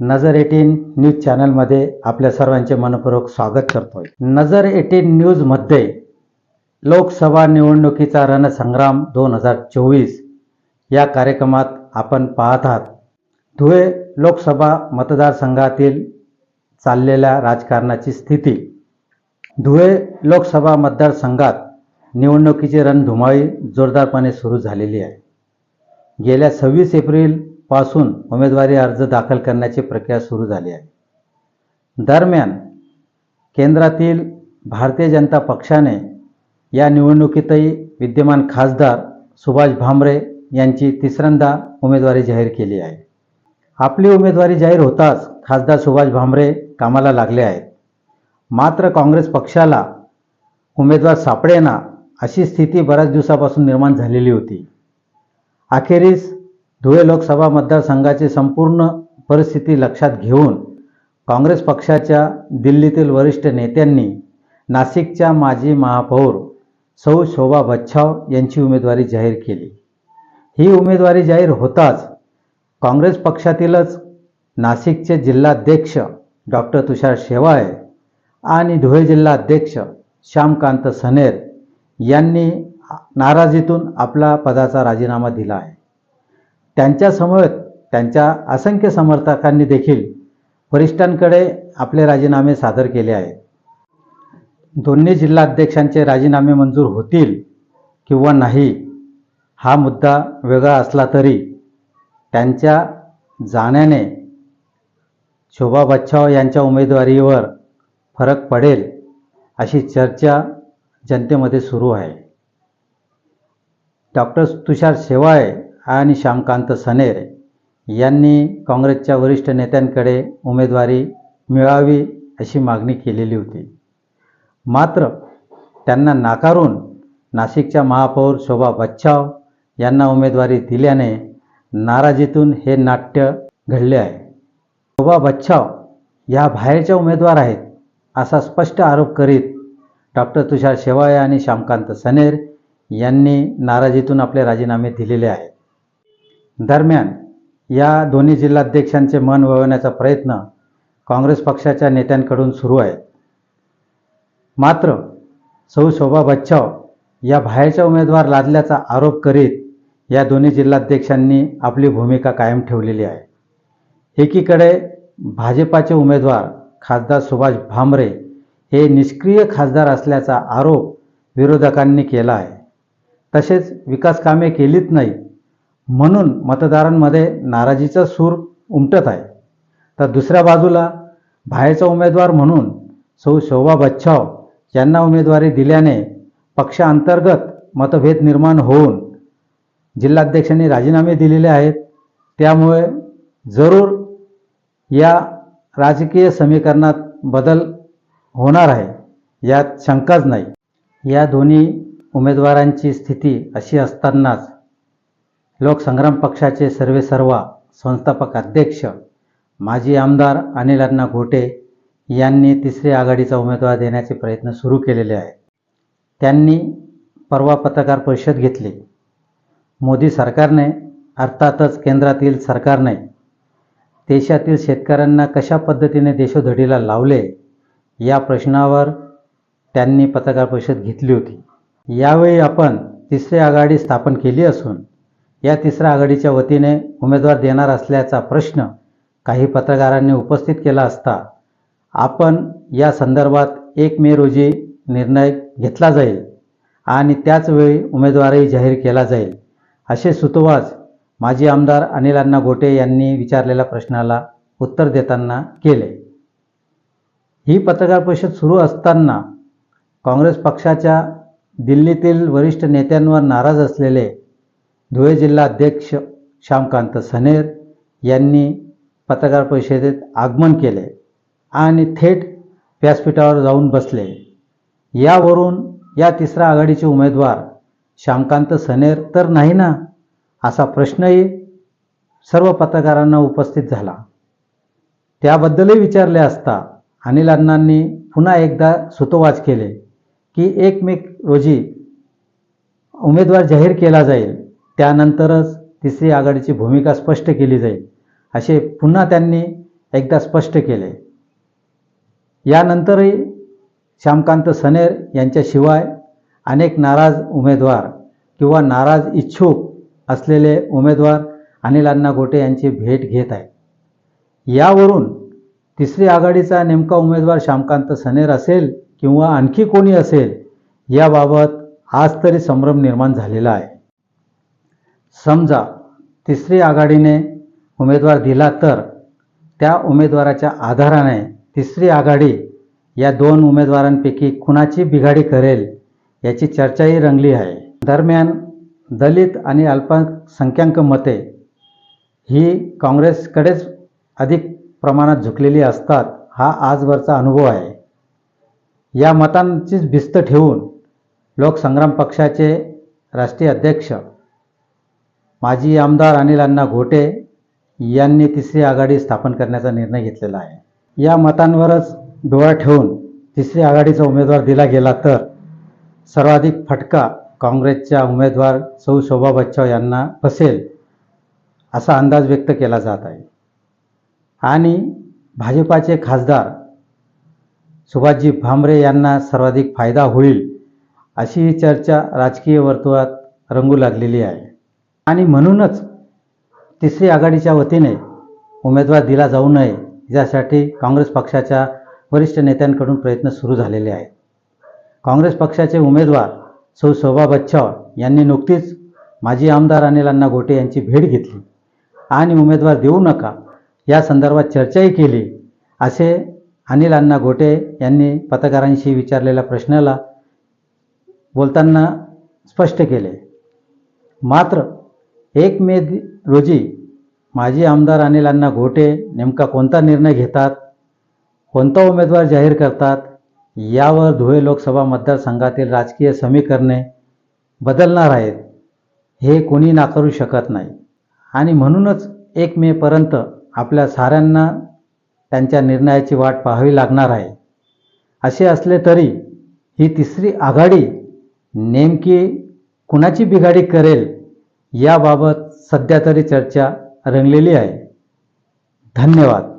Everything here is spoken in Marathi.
नजर एटीन न्यूज चॅनलमध्ये आपल्या सर्वांचे मनपूर्वक स्वागत करतोय. नजर एटीन न्यूजमध्ये लोकसभा निवडणुकीचा रणसंग्राम दोन हजार चोवीस या कार्यक्रमात आपण पाहत आहात. धुळे लोकसभा मतदारसंघातील चाललेल्या राजकारणाची स्थिती. धुळे लोकसभा मतदारसंघात निवडणुकीची रणधुमाळी जोरदारपणे सुरू झालेली आहे. गेल्या सव्वीस एप्रिल पासून उमेदवारी अर्ज दाखल करण्याची प्रक्रिया सुरू झाली आहे. दरम्यान केंद्रातील भारतीय जनता पक्षाने या निवडणुकीतही विद्यमान खासदार सुभाष भामरे यांची तिसऱ्यांदा उमेदवारी जाहीर केली आहे. आपली उमेदवारी जाहीर होताच खासदार सुभाष भामरे कामाला लागले आहेत. मात्र काँग्रेस पक्षाला उमेदवार सापडेना अशी स्थिती बऱ्याच दिवसापासून निर्माण झालेली होती. अखेरीस धुळे लोकसभा मतदारसंघाची संपूर्ण परिस्थिती लक्षात घेऊन काँग्रेस पक्षाच्या दिल्लीतील वरिष्ठ नेत्यांनी नाशिकच्या माजी महापौर सौ शोभा बच्छाव यांची उमेदवारी जाहीर केली. ही उमेदवारी जाहीर होताच काँग्रेस पक्षातीलच नाशिकचे जिल्हाध्यक्ष डॉक्टर तुषार शेवाळे आणि धुळे जिल्हाध्यक्ष श्यामकांत सनेर यांनी नाराजीतून आपला पदाचा राजीनामा दिला आहे. त्यांच्यासमोर त्यांच्या असंख्य समर्थकांनी देखील वरिष्ठांकडे आपले राजीनामे सादर केले आहेत. दोन्ही जिल्हाध्यक्षांचे राजीनामे मंजूर होतील किंवा नाही हा मुद्दा वेगळा असला तरी त्यांच्या जाण्याने शोभा बच्छाव यांच्या उमेदवारीवर फरक पडेल अशी चर्चा जनतेमध्ये सुरू आहे. डॉक्टर तुषार शेवाळे आणि श्यामकांत सनेर यांनी काँग्रेसच्या वरिष्ठ नेत्यांकडे उमेदवारी मिळावी अशी मागणी केलेली होती. मात्र त्यांना नाकारून नाशिकच्या महापौर शोभा बच्छाव यांना उमेदवारी दिल्याने नाराजीतून हे नाट्य घडले आहे. शोभा बच्छाव या बाहेरच्या उमेदवार आहेत असा स्पष्ट आरोप करीत डॉक्टर तुषार शेवाळे आणि श्यामकांत सनेर यांनी नाराजीतून आपले राजीनामे दिलेले आहेत. दरम्यान या दोन्ही जिल्हाध्यक्षांचे मन वळवण्याचा प्रयत्न काँग्रेस पक्षाच्या नेत्यांकडून सुरू आहे. मात्र सौ शोभा बच्चाव या बाहेरच्या उमेदवार लादल्याचा आरोप करीत या दोन्ही जिल्हाध्यक्षांनी आपली भूमिका कायम ठेवलेली आहे. एकीकडे भाजपाचे उमेदवार खासदार सुभाष भामरे हे निष्क्रिय खासदार असल्याचा आरोप विरोधकांनी केला आहे. तसेच विकास कामे केलीच नाही म्हणून मतदारांमध्ये नाराजीचा सूर उमटत आहे. तर दुसऱ्या बाजूला बाहेरचा उमेदवार म्हणून सौ शोभा बच्छाव यांना उमेदवारी दिल्याने पक्षांतर्गत मतभेद निर्माण होऊन जिल्हाध्यक्षांनी राजीनामे दिलेले आहेत. त्यामुळे जरूर या राजकीय समीकरणात बदल होणार आहे यात शंकाच नाही. या दोन्ही उमेदवारांची स्थिती अशी असतानाच लोकसंग्राम पक्षाचे सर्वेसर्वा संस्थापक अध्यक्ष माजी आमदार अनिल अण्णा घोटे यांनी तिसरी आघाडीचा उमेदवार देण्याचे प्रयत्न सुरू केलेले आहेत. त्यांनी परवा पत्रकार परिषद घेतली. मोदी सरकारने अर्थातच केंद्रातील सरकारने देशातील शेतकऱ्यांना कशा पद्धतीने देशोधडीला लावले या प्रश्नावर त्यांनी पत्रकार परिषद घेतली होती. यावेळी आपण तिसरी आघाडी स्थापन केली असून या तिसऱ्या आघाडीच्या वतीने उमेदवार देणार असल्याचा प्रश्न काही पत्रकारांनी उपस्थित केला असता आपण या संदर्भात एक मे रोजी निर्णय घेतला जाईल आणि त्याचवेळी उमेदवारही जाहीर केला जाईल असे सुतोवाच माजी आमदार अनिल अण्णा गोटे यांनी विचारलेल्या प्रश्नाला उत्तर देताना केले. ही पत्रकार परिषद सुरू असताना काँग्रेस पक्षाच्या दिल्लीतील वरिष्ठ नेत्यांवर नाराज असलेले धुळे जिल्हाध्यक्ष श्यामकांत सनेर यांनी पत्रकार परिषदेत आगमन केले आणि थेट व्यासपीठावर जाऊन बसले. यावरून या तिसऱ्या आघाडीचे उमेदवार श्यामकांत सनेर तर नाही ना? असा प्रश्नही सर्व पत्रकारांना उपस्थित झाला. त्याबद्दलही विचारले असता अनिल अण्णांनी पुन्हा एकदा सुतोवाच केले की एक मे रोजी उमेदवार जाहीर केला जाईल. त्यानंतरच तिसरी आघाडीची भूमिका स्पष्ट केली जाईल असे पुन्हा त्यांनी एकदा स्पष्ट केले. यानंतरही श्यामकांत सनेर यांच्याशिवाय अनेक नाराज उमेदवार किंवा नाराज इच्छुक असलेले उमेदवार अनिल अण्णा गोटे यांची भेट घेत आहेत. यावरून तिसरी आघाडीचा नेमका उमेदवार श्यामकांत सनेर असेल किंवा आणखी कोणी असेल याबाबत आज तरी संभ्रम निर्माण झालेला आहे. समजा तिसरी आघाडीने उमेदवार दिला तर त्या उमेदवाराच्या आधाराने तिसरी आघाडी या दोन उमेदवारांपैकी कुणाची बिघाडी करेल याची चर्चाही रंगली आहे. दरम्यान दलित आणि अल्पसंख्याक मते ही काँग्रेसकडेच अधिक प्रमाणात झुकलेली असतात हा आजवरचा अनुभव आहे. या मतांचीच भिस्त ठेवून लोकसंग्राम पक्षाचे राष्ट्रीय अध्यक्ष माजी आमदार अनिल अण्णा घोटे यांनी तिसरी आघाडी स्थापन करण्याचा निर्णय घेतलेला आहे. या मतांवरच डोळा ठेवून तिसरी आघाडीचा उमेदवार दिला गेला तर सर्वाधिक फटका काँग्रेसच्या उमेदवार सौ शोभा बच्चाव यांना बसेल असा अंदाज व्यक्त केला जात आहे. आणि भाजपाचे खासदार सुभाषजी भामरे यांना सर्वाधिक फायदा होईल अशी ही चर्चा राजकीय वर्तुळात रंगू लागलेली आहे. आणि म्हणूनच तिसरी आघाडीच्या वतीने उमेदवार दिला जाऊ नये यासाठी काँग्रेस पक्षाच्या वरिष्ठ नेत्यांकडून प्रयत्न सुरू झालेले आहेत. काँग्रेस पक्षाचे उमेदवार सौ शोभा बच्चाव यांनी नुकतीच माजी आमदार अनिल अण्णा घोटे यांची भेट घेतली. आणि उमेदवार देऊ नका या संदर्भात चर्चाही केली. असे अनिल अण्णा घोटे यांनी पत्रकारांशी विचारलेल्या प्रश्नाला बोलताना स्पष्ट केले. मात्र एक मे रोजी माजी आमदार अनिल अण्णा घोटे नेमका कोणता निर्णय घेतात? कोणता उमेदवार जाहीर करतात? यावर धुळे लोकसभा मतदारसंघातील राजकीय समीकरणे बदलणार आहेत हे कोणी नाकारू शकत नाही. आणि म्हणूनच एक मेपर्यंत आपल्या साऱ्यांना त्यांच्या निर्णयाची वाट पाहावी लागणार आहे. असे असले तरी ही तिसरी आघाडी नेमकी कुणाची बिघाडी करेल? याबाबत सध्या तरी चर्चा रंगलेली आहे. धन्यवाद.